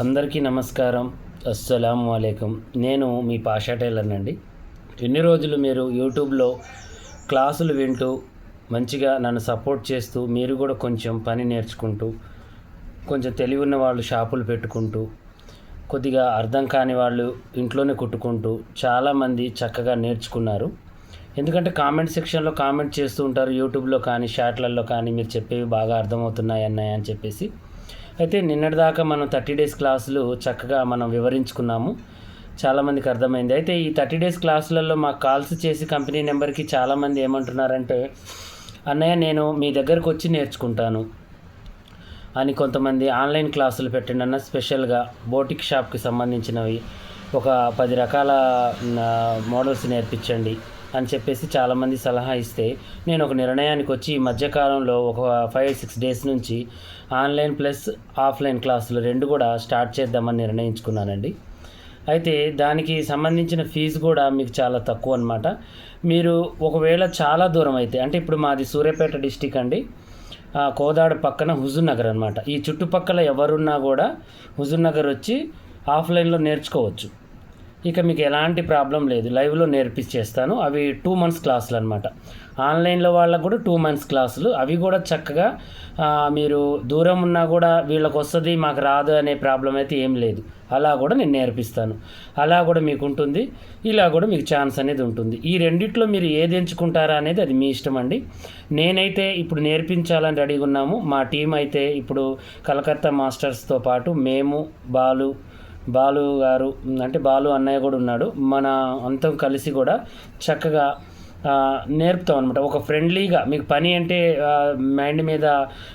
అందరికీ నమస్కారం. అస్సలం అలైకం. నేను మీ పాషా టైలర్ అండి ఎన్ని రోజులు మీరు యూట్యూబ్లో క్లాసులు వింటూ మంచిగా నన్ను సపోర్ట్ చేస్తూ మీరు కూడా కొంచెం పని నేర్చుకుంటూ కొంచెం తెలివి ఉన్న వాళ్ళు షాపులు పెట్టుకుంటూ కొద్దిగా అర్థం కాని వాళ్ళు ఇంట్లోనే కుట్టుకుంటూ చాలామంది చక్కగా నేర్చుకున్నారు. ఎందుకంటే కామెంట్ సెక్షన్లో కామెంట్ చేస్తూ ఉంటారు యూట్యూబ్లో కానీ షార్ట్లలో కానీ మీరు చెప్పేవి బాగా అర్థమవుతున్నాయి అన్నాయి అని చెప్పేసి అయితే నిన్నటిదాకా మనం థర్టీ డేస్ క్లాసులు చక్కగా మనం వివరించుకున్నాము. చాలామందికి అర్థమైంది. అయితే ఈ థర్టీ డేస్ క్లాసులలో మాకు కాల్స్ చేసి కంపెనీ నెంబర్కి చాలామంది ఏమంటున్నారంటే అన్నయ్య నేను మీ దగ్గరకు వచ్చి నేర్చుకుంటాను అని కొంతమంది ఆన్లైన్ క్లాసులు పెట్టండి అన్న స్పెషల్గా బోటిక్ షాప్కి సంబంధించినవి ఒక పది రకాల మోడల్స్ నేర్పించండి. అని చెప్పేసి చాలామంది సలహా ఇస్తే నేను ఒక నిర్ణయానికి వచ్చి ఈ మధ్యకాలంలో ఒక ఫైవ్ సిక్స్ డేస్ నుంచి ఆన్లైన్ ప్లస్ ఆఫ్లైన్ క్లాసులు రెండు కూడా స్టార్ట్ చేద్దామని నిర్ణయించుకున్నానండి. అయితే దానికి సంబంధించిన ఫీజు కూడా మీకు చాలా తక్కువ అనమాట మీరు ఒకవేళ చాలా దూరం అయితే అంటే ఇప్పుడు మాది సూర్యాపేట డిస్టిక్ అండి. కోదాడు కోదాడ పక్కన హుజూర్ నగర్ అనమాట ఈ చుట్టుపక్కల ఎవరున్నా కూడా హుజూర్ నగర్ వచ్చి ఆఫ్లైన్లో నేర్చుకోవచ్చు. ఇక మీకు ఎలాంటి ప్రాబ్లం లేదు. లైవ్లో నేర్పించేస్తాను అవి టూ మంత్స్ క్లాసులు అనమాట ఆన్లైన్లో వాళ్ళకు కూడా టూ మంత్స్ క్లాసులు. అవి కూడా చక్కగా మీరు దూరం ఉన్నా కూడా వీళ్ళకి వస్తుంది మాకు రాదు అనే ప్రాబ్లం అయితే ఏం లేదు. అలా కూడా నేను నేర్పిస్తాను. అలా కూడా మీకు ఉంటుంది ఇలా కూడా మీకు ఛాన్స్ అనేది ఉంటుంది. ఈ రెండిట్లో మీరు ఏది ఎంచుకుంటారా అనేది అది మీ ఇష్టం అండి. నేనైతే ఇప్పుడు నేర్పించాలని రెడీగా ఉన్నాము. మా టీం అయితే ఇప్పుడు కలకత్తా మాస్టర్స్తో పాటు మేము బాలు బాలు గారు అంటే బాలు అన్నయ్య కూడా ఉన్నాడు. మన అంతం కలిసి కూడా చక్కగా నేర్పుతాం అనమాట ఒక ఫ్రెండ్లీగా మీకు పని అంటే మైండ్ మీద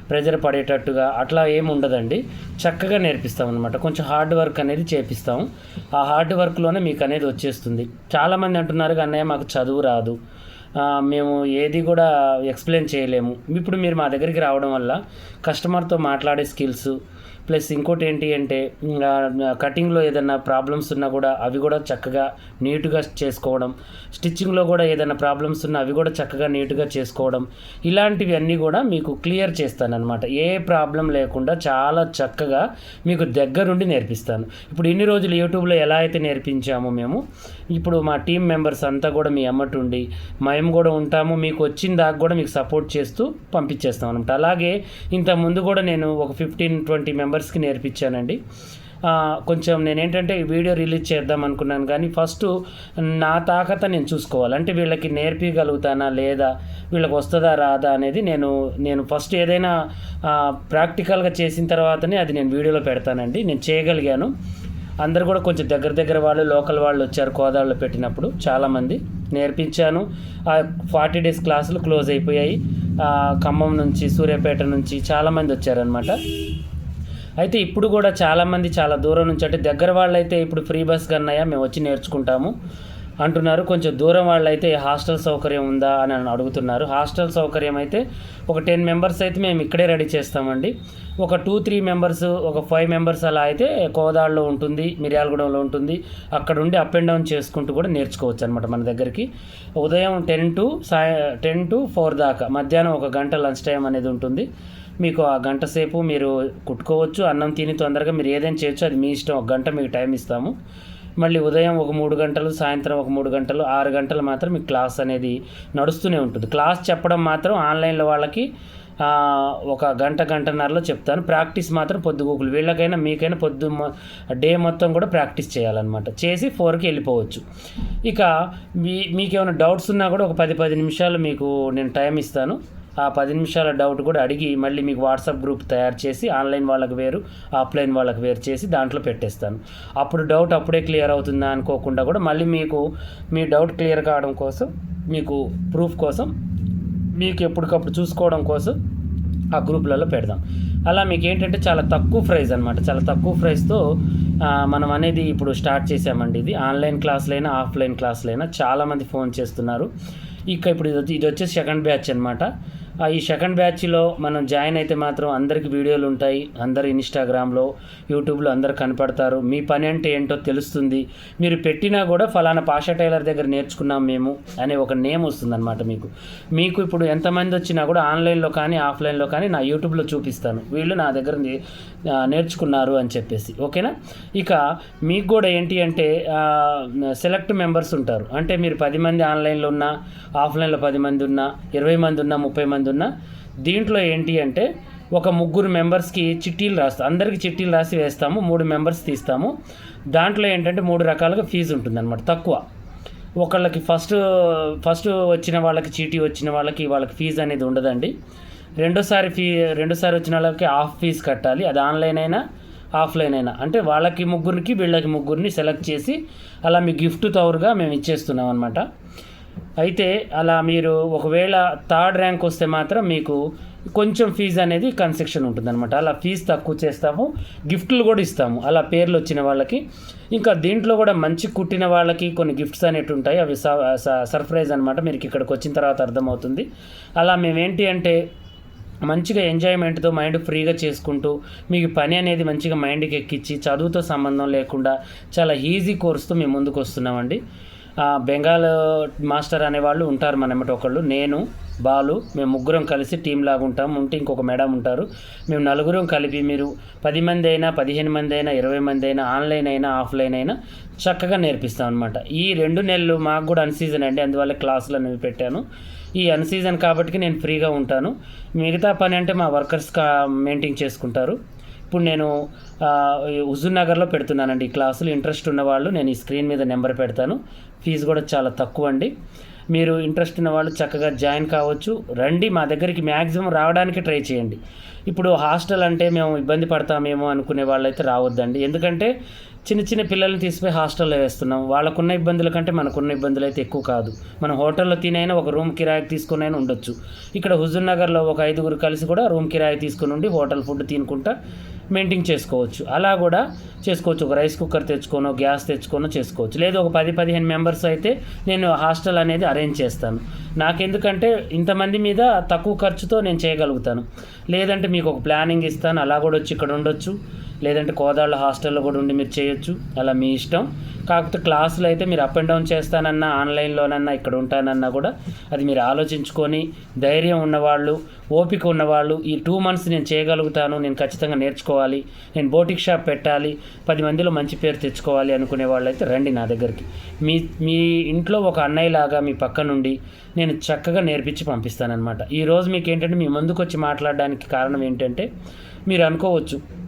ప్రెజర్ పడేటట్టుగా అట్లా ఏమి ఉండదండి. చక్కగా నేర్పిస్తాం అనమాట కొంచెం హార్డ్ వర్క్ అనేది చేపిస్తాం. ఆ హార్డ్ వర్క్లోనే మీకు అనేది వచ్చేస్తుంది. చాలామంది అంటున్నారు అన్నయ్య మాకు చదువు రాదు. మేము ఏది కూడా ఎక్స్ప్లెయిన్ చేయలేము. ఇప్పుడు మీరు మా దగ్గరికి రావడం వల్ల కస్టమర్తో మాట్లాడే స్కిల్స్ ప్లస్ ఇంకోటి ఏంటి అంటే కటింగ్లో ఏదైనా ప్రాబ్లమ్స్ ఉన్నా కూడా అవి కూడా చక్కగా నీట్గా చేసుకోవడం స్టిచ్చింగ్లో కూడా ఏదైనా ప్రాబ్లమ్స్ ఉన్నా అవి కూడా చక్కగా నీట్గా చేసుకోవడం ఇలాంటివి అన్నీ కూడా మీకు క్లియర్ చేస్తానన్నమాట. ఏ ప్రాబ్లం లేకుండా చాలా చక్కగా మీకు దగ్గరుండి నేర్పిస్తాను. ఇప్పుడు ఇన్ని రోజులు యూట్యూబ్లో ఎలా అయితే నేర్పించామో మేము ఇప్పుడు మా టీం మెంబర్స్ అంతా కూడా మీ అమ్మటుండి టైం కూడా ఉంటాము. మీకు వచ్చిన దాకా కూడా మీకు సపోర్ట్ చేస్తూ పంపించేస్తాం అనమాట అలాగే ఇంత ముందు కూడా నేను ఒక ఫిఫ్టీన్ ట్వంటీ మెంబర్స్కి నేర్పించానండి. కొంచెం నేనేంటంటే ఏంటంటే వీడియో రిలీజ్ చేద్దాం అనుకున్నాను. కానీ ఫస్ట్ నా తాకత నేను చూసుకోవాలి. అంటే వీళ్ళకి నేర్పించగలుగుతానా లేదా వీళ్ళకి వస్తుందా రాదా అనేది నేను నేను ఫస్ట్ ఏదైనా ప్రాక్టికల్గా చేసిన తర్వాతనే అది నేను వీడియోలో పెడతానండి. నేను చేయగలిగాను. అందరు కూడా కొంచెం దగ్గర దగ్గర వాళ్ళు లోకల్ వాళ్ళు వచ్చారు కోదాళ్ళు పెట్టినప్పుడు చాలామంది నేర్పించాను. ఆ ఫార్టీ డేస్ క్లాసులు క్లోజ్ అయిపోయాయి. ఖమ్మం నుంచి సూర్యాపేట నుంచి చాలామంది వచ్చారనమాట అయితే ఇప్పుడు కూడా చాలామంది చాలా దూరం నుంచి అంటే దగ్గర వాళ్ళైతే ఇప్పుడు ఫ్రీ బస్ కన్నాయా మేము వచ్చి నేర్చుకుంటాము. అంటున్నారు. కొంచెం దూరం వాళ్ళైతే హాస్టల్ సౌకర్యం ఉందా అని అడుగుతున్నారు. హాస్టల్ సౌకర్యం అయితే ఒక టెన్ మెంబర్స్ అయితే మేము ఇక్కడే రెడీ చేస్తామండి. ఒక టూ త్రీ మెంబర్స్ ఒక ఫైవ్ మెంబర్స్ అలా అయితే కోదాడలో ఉంటుంది మిర్యాలగూడెంలో ఉంటుంది. అక్కడ ఉండి అప్ అండ్ డౌన్ చేసుకుంటూ కూడా నేర్చుకోవచ్చు అనమాట మన దగ్గరికి. ఉదయం టెన్ టు సాయ టెన్ టు ఫోర్ దాకా మధ్యాహ్నం ఒక గంట లంచ్ టైం అనేది ఉంటుంది. మీకు ఆ గంట సేపు మీరు కుట్టుకోవచ్చు. అన్నం తిని తొందరగా మీరు ఏదైనా చేయొచ్చు. అది మీ ఇష్టం. ఒక గంట మీకు టైం ఇస్తాము. మళ్ళీ ఉదయం ఒక మూడు గంటలు సాయంత్రం ఒక మూడు గంటలు ఆరు గంటలు మాత్రం మీకు క్లాస్ అనేది నడుస్తూనే ఉంటుంది. క్లాస్ చెప్పడం మాత్రం ఆన్లైన్లో వాళ్ళకి ఒక గంట గంటన్నరలో చెప్తాను. ప్రాక్టీస్ మాత్రం పొద్దుగూకులు వీళ్ళకైనా మీకైనా పొద్దు డే మొత్తం కూడా ప్రాక్టీస్ చేయాలన్నమాట. చేసి ఫోర్కి వెళ్ళిపోవచ్చు. ఇక మీ మీకేమైనా డౌట్స్ ఉన్నా కూడా ఒక పది పది నిమిషాలు మీకు నేను టైం ఇస్తాను. ఆ పది నిమిషాల డౌట్ కూడా అడిగి మళ్ళీ మీకు వాట్సాప్ గ్రూప్ తయారు చేసి ఆన్లైన్ వాళ్ళకి వేరు ఆఫ్లైన్ వాళ్ళకి వేరు చేసి దాంట్లో పెట్టేస్తాను. అప్పుడు డౌట్ అప్పుడే క్లియర్ అవుతుందా అనుకోకుండా కూడా మళ్ళీ మీకు మీ డౌట్ క్లియర్ కావడం కోసం మీకు ప్రూఫ్ కోసం మీకు ఎప్పటికప్పుడు చూసుకోవడం కోసం ఆ గ్రూప్లలో పెడదాం. అలా మీకు ఏంటంటే చాలా తక్కువ ప్రైస్ అనమాట చాలా తక్కువ ప్రైస్తో మనం అనేది ఇప్పుడు స్టార్ట్ చేసామండి ఇది. ఆన్లైన్ క్లాసులైనా ఆఫ్లైన్ క్లాసులైనా చాలామంది ఫోన్ చేస్తున్నారు. ఇక ఇప్పుడు ఇది ఇది వచ్చేసి సెకండ్ బ్యాచ్ అనమాట ఈ సెకండ్ బ్యాచ్లో మనం జాయిన్ అయితే మాత్రం అందరికి వీడియోలు ఉంటాయి. అందరు ఇన్స్టాగ్రామ్లో యూట్యూబ్లో అందరు కనపడతారు. మీ పని అంటే ఏంటో తెలుస్తుంది. మీరు పెట్టినా కూడా ఫలానా పాషా టైలర్ దగ్గర నేర్చుకున్నాం మేము అనే ఒక నేమ్ వస్తుందన్నమాట మీకు. మీకు ఇప్పుడు ఎంతమంది వచ్చినా కూడా ఆన్లైన్లో కానీ ఆఫ్లైన్లో కానీ నా యూట్యూబ్లో చూపిస్తాను. వీళ్ళు నా దగ్గర నేర్చుకున్నారు అని చెప్పేసి. ఓకేనా? ఇక మీకు కూడా ఏంటి అంటే సెలెక్ట్ మెంబర్స్ ఉంటారు. అంటే మీరు పది మంది ఆన్లైన్లో ఉన్నా ఆఫ్లైన్లో పది మంది ఉన్నా ఇరవై మంది ఉన్నా ముప్పై మంది ఉన్నా దీంట్లో ఏంటి అంటే ఒక ముగ్గురు మెంబర్స్కి చిట్టీలు రాస్తాం అందరికి చిట్టీలు రాసి వేస్తాము మూడు మెంబర్స్ తీస్తాము. దాంట్లో ఏంటంటే మూడు రకాలుగా ఫీజు ఉంటుందన్నమాట తక్కువ. ఒకళ్ళకి ఫస్ట్ ఫస్ట్ వచ్చిన వాళ్ళకి చీటీ వచ్చిన వాళ్ళకి వాళ్ళకి ఫీజు అనేది ఉండదండి. రెండోసారి ఫీ రెండోసారి వచ్చిన వాళ్ళకి హాఫ్ ఫీజు కట్టాలి అది ఆన్లైన్ అయినా ఆఫ్లైన్ అయినా. అంటే వాళ్ళకి ముగ్గురికి వీళ్ళకి ముగ్గురిని సెలెక్ట్ చేసి అలా మీ గిఫ్ట్ తౌరుగా మేము ఇచ్చేస్తున్నాం అనమాట అయితే అలా మీరు ఒకవేళ థర్డ్ ర్యాంక్ వస్తే మాత్రం మీకు కొంచెం ఫీజు అనేది కన్సెక్షన్ ఉంటుందన్నమాట. అలా ఫీజు తక్కువ చేస్తాము గిఫ్ట్లు కూడా ఇస్తాము. అలా పేర్లు వచ్చిన వాళ్ళకి. ఇంకా దీంట్లో కూడా మంచి కుట్టిన వాళ్ళకి కొన్ని గిఫ్ట్స్ అనేవి ఉంటాయి. అవి స- స- సర్ప్రైజ్ అనమాట మీరు ఇక్కడికి వచ్చిన తర్వాత అర్థమవుతుంది. అలా మేమేంటి అంటే మంచిగా ఎంజాయ్మెంట్తో మైండ్ ఫ్రీగా చేసుకుంటూ మీకు పని అనేది మంచిగా మైండ్కి ఎక్కించి చదువుతో సంబంధం లేకుండా చాలా ఈజీ కోర్స్తో మేము ముందుకు వస్తున్నామండి. బెంగాల్ మాస్టర్ అనేవాళ్ళు ఉంటారు మనమాట ఒకళ్ళు. నేను బాలు మేము ముగ్గురం కలిసి టీం లాగా ఉంటాం. ఉంటే ఇంకొక మేడం ఉంటారు. మేము నలుగురం కలిపి మీరు పది మంది అయినా పదిహేను మంది అయినా ఇరవై మంది అయినా ఆన్లైన్ అయినా ఆఫ్లైన్ అయినా చక్కగా నేర్పిస్తాం అనమాట ఈ రెండు నెలలు మాకు కూడా అన్సీజన్ అండి. అందువల్ల క్లాసులు అనేవి పెట్టాను. ఈ అన్సీజన్ కాబట్టి నేను ఫ్రీగా ఉంటాను. మిగతా పని అంటే మా వర్కర్స్ కా మెయింటైన్ చేసుకుంటారు. ఇప్పుడు నేను ఈ హుజూర్ నగర్లో పెడుతున్నానండి ఈ క్లాసులు. ఇంట్రెస్ట్ ఉన్నవాళ్ళు నేను ఈ స్క్రీన్ మీద నెంబర్ పెడతాను. ఫీజు కూడా చాలా తక్కువ అండి. మీరు ఇంట్రెస్ట్ ఉన్న వాళ్ళు చక్కగా జాయిన్ కావచ్చు. రండి మా దగ్గరికి మ్యాక్సిమం రావడానికి ట్రై చేయండి. ఇప్పుడు హాస్టల్ అంటే మేము ఇబ్బంది పడతామేమో అనుకునే వాళ్ళైతే రావద్దండి. ఎందుకంటే చిన్న చిన్న పిల్లల్ని తీసిపోయి హాస్టల్లో వేస్తున్నాం. వాళ్ళకున్న ఇబ్బందుల కంటే మనకున్న ఇబ్బందులు అయితే ఎక్కువ కాదు. మనం హోటల్లో తినైనా ఒక రూమ్ కిరాయి తీసుకుని అయినా ఉండొచ్చు. ఇక్కడ హుజూర్ నగర్లో ఒక ఐదుగురు కలిసి కూడా రూమ్ కిరాయి తీసుకుని ఉండి హోటల్ ఫుడ్ తినుకుంటా మెయింటైన్ చేసుకోవచ్చు. అలా కూడా చేసుకోవచ్చు. ఒక రైస్ కుక్కర్ తెచ్చుకోనో గ్యాస్ తెచ్చుకోనో చేసుకోవచ్చు. లేదు ఒక పది పదిహేను మెంబర్స్ అయితే నేను హాస్టల్ అనేది అరేంజ్ చేస్తాను. నాకెందుకంటే ఇంతమంది మీద తక్కువ ఖర్చుతో నేను చేయగలుగుతాను. లేదంటే మీకు ఒక ప్లానింగ్ ఇస్తాను. అలా కూడా వచ్చి ఇక్కడ ఉండొచ్చు. లేదంటే కోదాళ్ళ హాస్టల్లో కూడా ఉండి మీరు చేయొచ్చు. అలా మీ ఇష్టం. కాకపోతే క్లాసులు అయితే మీరు అప్ అండ్ డౌన్ చేస్తానన్నా ఆన్లైన్లోనన్నా ఇక్కడ ఉంటానన్నా కూడా అది మీరు ఆలోచించుకొని ధైర్యం ఉన్నవాళ్ళు ఓపిక ఉన్నవాళ్ళు ఈ టూ మంత్స్ నేను చేయగలుగుతాను నేను ఖచ్చితంగా నేర్చుకోవాలి నేను బోటిక్ షాప్ పెట్టాలి పది మందిలో మంచి పేరు తెచ్చుకోవాలి అనుకునే వాళ్ళు అయితే రండి నా దగ్గరికి. మీ మీ ఇంట్లో ఒక అన్నయ్యలాగా మీ పక్క నుండి నేను చక్కగా నేర్పించి పంపిస్తానమాట ఈరోజు మీకు ఏంటంటే మీ ముందుకు వచ్చి మాట్లాడడానికి కారణం ఏంటంటే మీరు అనుకోవచ్చు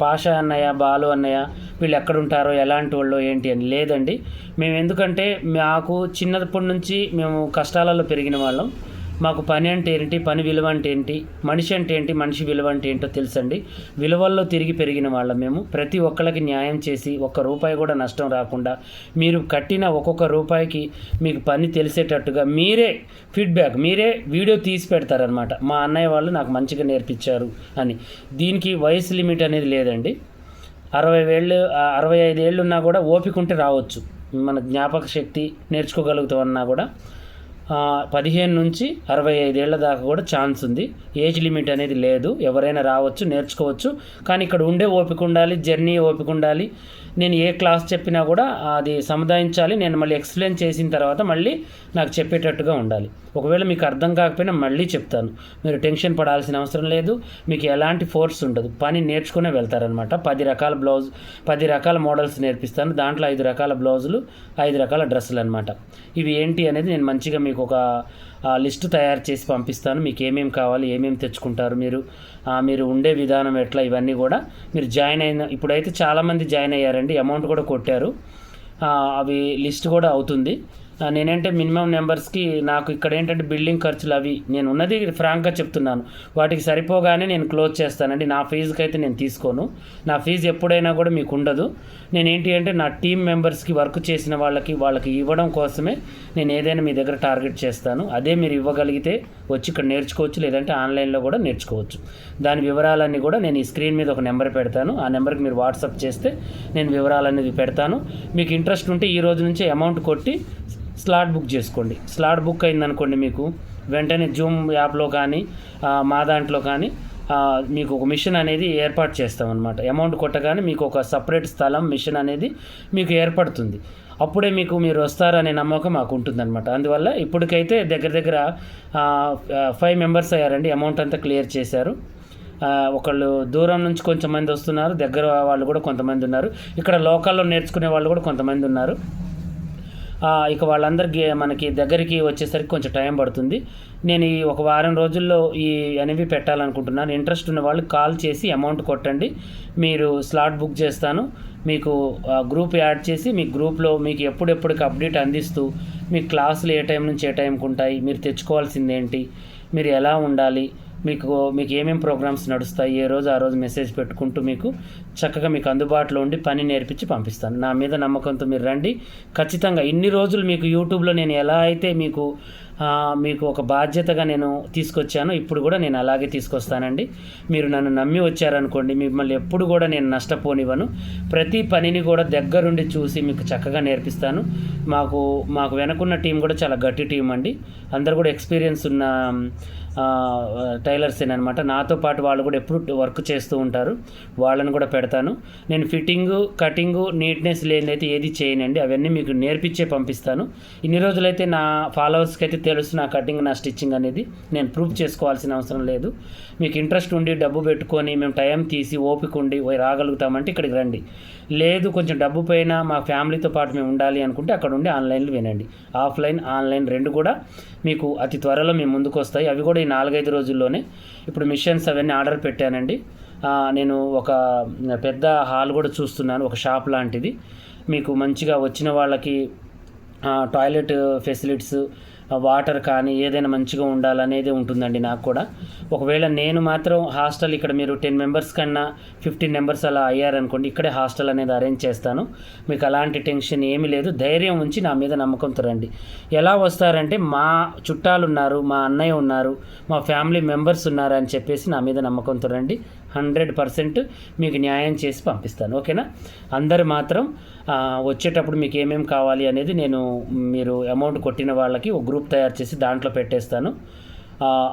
పాష అన్నయ్య బాలు అన్నయ్య వీళ్ళు ఎక్కడుంటారో ఎలాంటి వాళ్ళు ఏంటి అని లేదండి. మేము ఎందుకంటే మాకు చిన్నప్పటి నుంచి మేము కష్టాలలో పెరిగిన వాళ్ళం. మాకు పని అంటే ఏంటి? పని విలువ అంటే ఏంటి? మనిషి అంటే ఏంటి? మనిషి విలువ అంటే ఏంటో తెలుసండి. విలువల్లో తిరిగి పెరిగిన వాళ్ళం మేము. ప్రతి ఒక్కళ్ళకి న్యాయం చేసి ఒక్క రూపాయి కూడా నష్టం రాకుండా మీరు కట్టిన ఒక్కొక్క రూపాయికి మీకు పని తెలిసేటట్టుగా మీరే ఫీడ్బ్యాక్ మీరే వీడియో తీసి పెడతారనమాట మా అన్నయ్య వాళ్ళు నాకు మంచిగా నేర్పించారు అని. దీనికి వయసు లిమిట్ అనేది లేదండి. అరవై వేళ్ళు అరవై ఐదు ఏళ్ళు ఉన్నా కూడా ఓపిక ఉంటే రావచ్చు. మన జ్ఞాపక శక్తి నేర్చుకోగలుగుతామన్నా కూడా. పదిహేను నుంచి అరవై ఐదేళ్ళ దాకా కూడా ఛాన్స్ ఉంది. ఏజ్ లిమిట్ అనేది లేదు. ఎవరైనా రావచ్చు నేర్చుకోవచ్చు. కానీ ఇక్కడ ఉండే ఓపిక ఉండాలి జర్నీ ఓపిక ఉండాలి. నేను ఏ క్లాస్ చెప్పినా కూడా అది సముదాయించాలి. నేను మళ్ళీ ఎక్స్ప్లెయిన్ చేసిన తర్వాత మళ్ళీ నాకు చెప్పేటట్టుగా ఉండాలి. ఒకవేళ మీకు అర్థం కాకపోయినా మళ్ళీ చెప్తాను. మీరు టెన్షన్ పడాల్సిన అవసరం లేదు. మీకు ఎలాంటి ఫోర్స్ ఉండదు. పని నేర్చుకునే వెళ్తారనమాట పది రకాల బ్లౌజ్ పది రకాల మోడల్స్ నేర్పిస్తాను. దాంట్లో ఐదు రకాల బ్లౌజులు ఐదు రకాల డ్రెస్సులు అనమాట ఇవి ఏంటి అనేది నేను మంచిగా మీకు ఒక లిస్ట్ తయారు చేసి పంపిస్తాను. మీకు ఏమేమి కావాలి ఏమేమి తెచ్చుకుంటారు మీరు మీరు ఉండే విధానం ఎట్లా ఇవన్నీ కూడా మీరు జాయిన్ అయిన ఇప్పుడైతే చాలామంది జాయిన్ అయ్యారండి. అమౌంట్ కూడా కొట్టారు. అవి లిస్ట్ కూడా అవుతుంది. నేనంటే మినిమం నెంబర్స్కి నాకు ఇక్కడ ఏంటంటే బిల్డింగ్ ఖర్చులు అవి నేను ఉన్నది ఫ్రాంక్గా చెప్తున్నాను. వాటికి సరిపోగానే నేను క్లోజ్ చేస్తానండి. నా ఫీజుకి అయితే నేను తీసుకోను. నా ఫీజు ఎప్పుడైనా కూడా మీకు ఉండదు. నేను ఏంటి అంటే నా టీం మెంబర్స్కి వర్క్ చేసిన వాళ్ళకి వాళ్ళకి ఇవ్వడం కోసమే నేను ఏదైనా మీ దగ్గర టార్గెట్ చేస్తాను. అదే మీరు ఇవ్వగలిగితే వచ్చి ఇక్కడ నేర్చుకోవచ్చు లేదంటే ఆన్లైన్లో కూడా నేర్చుకోవచ్చు. దాని వివరాలన్నీ కూడా నేను ఈ స్క్రీన్ మీద ఒక నెంబర్ పెడతాను. ఆ నెంబర్కి మీరు వాట్సాప్ చేస్తే నేను వివరాలనేది పెడతాను. మీకు ఇంట్రెస్ట్ ఉంటే ఈ రోజు నుంచి అమౌంట్ కొట్టి స్లాట్ బుక్ చేసుకోండి. స్లాట్ బుక్ అయిందనుకోండి మీకు వెంటనే జూమ్ యాప్లో కానీ మా దాంట్లో కానీ మీకు ఒక మిషన్ అనేది ఏర్పాటు చేస్తాం అమౌంట్ కొట్టగానే మీకు ఒక సపరేట్ స్థలం మిషన్ అనేది మీకు ఏర్పడుతుంది. అప్పుడే మీకు మీరు వస్తారనే నమ్మకం మాకు ఉంటుందన్నమాట. అందువల్ల ఇప్పటికైతే దగ్గర దగ్గర ఫైవ్ మెంబర్స్ అయ్యారండి. అమౌంట్ అంతా క్లియర్ చేశారు. ఒకళ్ళు దూరం నుంచి కొంచెం మంది వస్తున్నారు. దగ్గర వాళ్ళు కూడా కొంతమంది ఉన్నారు. ఇక్కడ లోకల్లో నేర్చుకునే వాళ్ళు కూడా కొంతమంది ఉన్నారు. ఇక వాళ్ళందరికీ మనకి దగ్గరికి వచ్చేసరికి కొంచెం టైం పడుతుంది. నేను ఈ ఒక వారం రోజుల్లో ఈ అనేవి పెట్టాలనుకుంటున్నాను. ఇంట్రెస్ట్ ఉన్న వాళ్ళు కాల్ చేసి అమౌంట్ కొట్టండి. మీరు స్లాట్ బుక్ చేస్తాను. మీకు ఆ, గ్రూప్ యాడ్ చేసి మీ గ్రూప్లో మీకు ఎప్పుడెప్పటికి అప్డేట్ అందిస్తూ మీ క్లాసులు ఏ టైం నుంచి ఏ టైంకి ఉంటాయి మీరు తెచ్చుకోవాల్సిందేంటి మీరు ఎలా ఉండాలి మీకు మీకు ఏమేమి ప్రోగ్రామ్స్ నడుస్తాయి ఏ రోజు ఆ రోజు మెసేజ్ పెట్టుకుంటూ మీకు చక్కగా మీకు అందుబాటులో ఉండి పని నేర్పించి పంపిస్తాను. నా మీద నమ్మకంతో మీరు రండి. ఖచ్చితంగా ఇన్ని రోజులు మీకు యూట్యూబ్లో నేను ఎలా అయితే మీకు మీకు ఒక బాధ్యతగా నేను తీసుకొచ్చానో ఇప్పుడు కూడా నేను అలాగే తీసుకొస్తానండి. మీరు నన్ను నమ్మి వచ్చారనుకోండి మిమ్మల్ని ఎప్పుడు కూడా నేను నష్టపోనివ్వను. ప్రతి పనిని కూడా దగ్గరుండి చూసి మీకు చక్కగా నేర్పిస్తాను. మాకు మాకు వెనకున్న టీం కూడా చాలా గట్టి టీం అండి. అందరు కూడా ఎక్స్పీరియన్స్ ఉన్న టైలర్సేన్ టైలర్సేనమాట నాతో పాటు వాళ్ళు కూడా ఎప్పుడు వర్క్ చేస్తూ ఉంటారు. వాళ్ళని కూడా పెడతాను. నేను ఫిట్టింగు కటింగు నీట్నెస్ లేనిదైతే ఏది చేయనండి. అవన్నీ మీకు నేర్పించే పంపిస్తాను. ఇన్ని రోజులైతే నా ఫాలోవర్స్కి అయితే తెలుసు నా కటింగ్ నా స్టిచ్చింగ్ అనేది. నేను ప్రూఫ్ చేసుకోవాల్సిన అవసరం లేదు. మీకు ఇంట్రెస్ట్ ఉండి డబ్బు పెట్టుకొని మేము టైం తీసి ఓపిక ఉండి రాగలుగుతామంటే ఇక్కడికి రండి. లేదు కొంచెం డబ్బు పైన మా ఫ్యామిలీతో పాటు మేము ఉండాలి అనుకుంటే అక్కడ ఉండి ఆన్లైన్లో వినండి. ఆఫ్లైన్ ఆన్లైన్ రెండు కూడా మీకు అతి త్వరలో మేము ముందుకు వస్తాయి అవి కూడా ఈ నాలుగైదు రోజుల్లోనే. ఇప్పుడు మిషన్స్ అవన్నీ ఆర్డర్ పెట్టానండి. నేను ఒక పెద్ద హాల్ కూడా చూస్తున్నాను ఒక షాప్ లాంటిది. మీకు మంచిగా వచ్చిన వాళ్ళకి టాయిలెట్ ఫెసిలిటీస్ వాటర్ కానీ ఏదైనా మంచిగా ఉండాలనేది ఉంటుందండి నాకు కూడా. ఒకవేళ నేను మాత్రం హాస్టల్ ఇక్కడ మీరు టెన్ మెంబర్స్ కన్నా ఫిఫ్టీన్ మెంబర్స్ అలా అయ్యారనుకోండి ఇక్కడే హాస్టల్ అనేది అరేంజ్ చేస్తాను. మీకు అలాంటి టెన్షన్ ఏమీ లేదు. ధైర్యం ఉంచి నా మీద నమ్మకంతో రండి ఎలా వస్తారంటే మా చుట్టాలు ఉన్నారు మా అన్నయ్య ఉన్నారు మా ఫ్యామిలీ మెంబర్స్ ఉన్నారు అని చెప్పేసి నా మీద నమ్మకంతో రండి హండ్రెడ్ పర్సెంట్ మీకు న్యాయం చేసి పంపిస్తాను ఓకేనా? అందరు మాత్రం వచ్చేటప్పుడు మీకు ఏమేమి కావాలి అనేది నేను మీరు అమౌంట్ కొట్టిన వాళ్ళకి ఒక గ్రూప్ తయారు చేసి దాంట్లో పెట్టేస్తాను.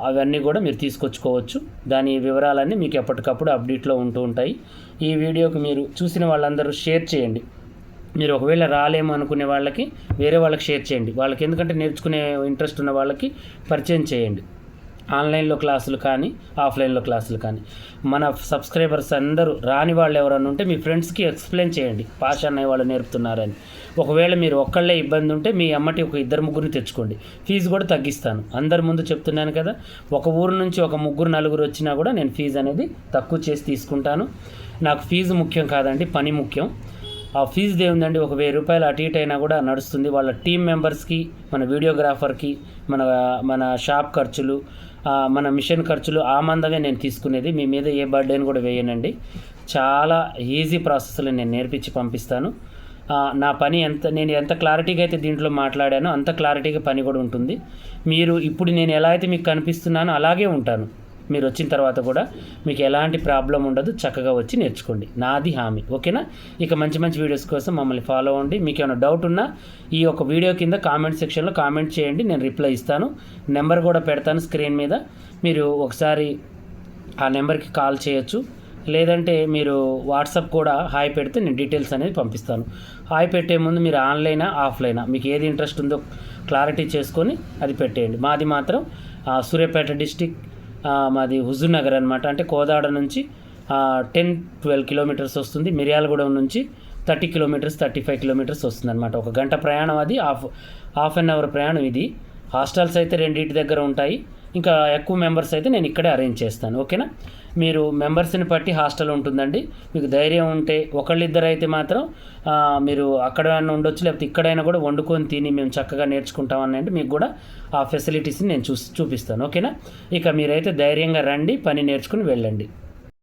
అవన్నీ కూడా మీరు తీసుకొచ్చుకోవచ్చు. దాని వివరాలన్నీ మీకు ఎప్పటికప్పుడు అప్డేట్లో ఉంటూ ఉంటాయి. ఈ వీడియోకి మీరు చూసిన వాళ్ళందరూ షేర్ చేయండి. మీరు ఒకవేళ రాలేము అనుకునే వాళ్ళకి వేరే వాళ్ళకి షేర్ చేయండి. వాళ్ళకి ఎందుకంటే నేర్చుకునే ఇంట్రెస్ట్ ఉన్న వాళ్ళకి పరిచయం చేయండి. ఆన్లైన్లో క్లాసులు కానీ ఆఫ్లైన్లో క్లాసులు కానీ. మన సబ్స్క్రైబర్స్ అందరూ రాని వాళ్ళు ఎవరన్నా ఉంటే మీ ఫ్రెండ్స్కి ఎక్స్ప్లెయిన్ చేయండి. పాష అన్నయ్య వాళ్ళు నేర్పుతున్నారని. ఒకవేళ మీరు ఒక్కళ్ళే ఇబ్బంది ఉంటే మీ అమ్మటి ఒక ఇద్దరు ముగ్గురిని తెచ్చుకోండి. ఫీజు కూడా తగ్గిస్తాను. అందరి ముందు చెప్తున్నాను కదా ఒక ఊరు నుంచి ఒక ముగ్గురు నలుగురు వచ్చినా కూడా నేను ఫీజు అనేది తక్కువ చేసి తీసుకుంటాను. నాకు ఫీజు ముఖ్యం కాదండి పని ముఖ్యం. ఆ ఫీజు ఏముందండి ఒక వెయ్యి రూపాయలు అటు ఇటు అయినా కూడా నడుస్తుంది. వాళ్ళ టీం మెంబర్స్కి మన వీడియోగ్రాఫర్కి మన మన షాప్ ఖర్చులు మన మిషన్ ఖర్చులు ఆ మందమే నేను తీసుకునేది. మీ మీద ఏ బర్త్డేని కూడా వేయనండి. చాలా ఈజీ ప్రాసెస్లో నేను నేర్పించి పంపిస్తాను. నా పని ఎంత నేను ఎంత క్లారిటీగా అయితే దీంట్లో మాట్లాడానో అంత క్లారిటీగా పని కూడా ఉంటుంది. మీరు ఇప్పుడు నేను ఎలా అయితే మీకు కనిపిస్తున్నానో అలాగే ఉంటాను. మీరు వచ్చిన తర్వాత కూడా మీకు ఎలాంటి ప్రాబ్లం ఉండదు చక్కగా వచ్చి నేర్చుకోండి. నాది హామీ. ఓకేనా? ఇక మంచి మంచి వీడియోస్ కోసం మమ్మల్ని ఫాలో అవ్వండి. మీకు ఏమైనా డౌట్ ఉన్నా ఈ ఒక వీడియో కింద కామెంట్ సెక్షన్లో కామెంట్ చేయండి. నేను రిప్లై ఇస్తాను. నెంబర్ కూడా పెడతాను స్క్రీన్ మీద. మీరు ఒకసారి ఆ నెంబర్కి కాల్ చేయొచ్చు. లేదంటే మీరు వాట్సాప్ కూడా హాయ్ పెడితే నేను డీటెయిల్స్ అనేది పంపిస్తాను. హాయ్ పెట్టే ముందు మీరు ఆన్లైనా ఆఫ్లైనా మీకు ఏది ఇంట్రెస్ట్ ఉందో క్లారిటీ చేసుకొని అది పెట్టేయండి. మాది మాత్రం ఆ, సూర్యాపేట డిస్టిక్ మాది హుజూర్ నగర్ అనమాట అంటే కోదాడ నుంచి టెన్ ట్వెల్వ్ కిలోమీటర్స్ వస్తుంది. మిర్యాలగూడెం నుంచి thirty kilometres thirty five kilometres వస్తుంది అనమాట ఒక గంట ప్రయాణం అది. హాఫ్ హాఫ్ అన్ అవర్ ప్రయాణం ఇది. హాస్టల్స్ అయితే రెండింటి దగ్గర ఉంటాయి. ఇంకా ఎక్కువ మెంబర్స్ అయితే నేను ఇక్కడే అరేంజ్ చేస్తాను ఓకేనా? మీరు మెంబర్స్ని బట్టి హాస్టల్ ఉంటుందండి. మీకు ధైర్యం ఉంటే ఒకళ్ళిద్దరు అయితే మాత్రం మీరు అక్కడ ఉండొచ్చు లేకపోతే ఇక్కడైనా కూడా వండుకొని తిని మేము చక్కగా నేర్చుకుంటామని అంటే మీకు కూడా ఆ ఫెసిలిటీస్ని నేను చూసి చూపిస్తాను ఓకేనా? ఇక మీరైతే ధైర్యంగా రండి పని నేర్చుకుని వెళ్ళండి.